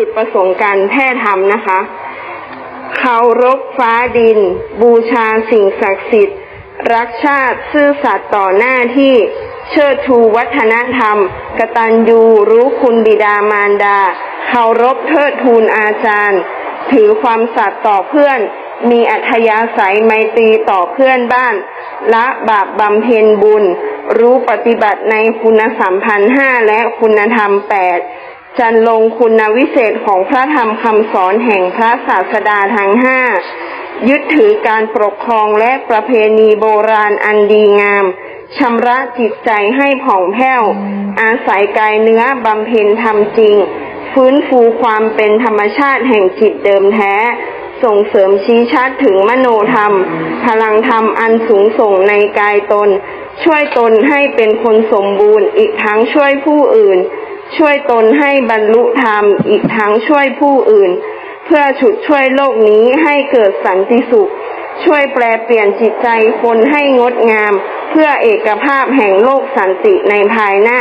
จุดประสงค์การแพร่ธรรมนะคะเคารพฟ้าดิน บูชาสิ่งศักดิ์สิทธิ์ รักชาติซื่อสัตย์ต่อหน้าที่เชิดชูวัฒนธรรม กตัญญูรู้คุณบิดามารดาเคารพเทิดทูนอาจารย์ ถือความสัตย์ต่อเพื่อน มีอัธยาศัยไมตรีต่อเพื่อนบ้าน ละบาปบำเพ็ญบุญ รู้ปฏิบัติในคุณสัมพันธ์ห้าและคุณธรรมแปด จันลงคุณวิเศษของพระธรรมคำสอนแห่งพระศาสดาทั้งห้ายึดถือการปกครองและประเพณีโบราณอันดีงามชำระจิตใจให้ผ่องแผ้ว อาศัยกายเนื้อบำเพ็ญธรรมจริง ฟื้นฟูความเป็นธรรมชาติแห่งจิตเดิมแท้ ส่งเสริมชี้ชัดถึงมโนธรรม พลังธรรมอันสูงส่งในกายตน ช่วยตนให้เป็นคนสมบูรณ์อีกทั้งช่วยผู้อื่น ช่วยตนให้บรรลุธรรมอีกทั้งช่วยผู้อื่น เพื่อฉุดช่วยโลกนี้ให้เกิดสันติสุข ช่วยแปลเปลี่ยนจิตใจคนให้งดงาม เพื่อเอกภาพแห่งโลกสันติในภายหน้า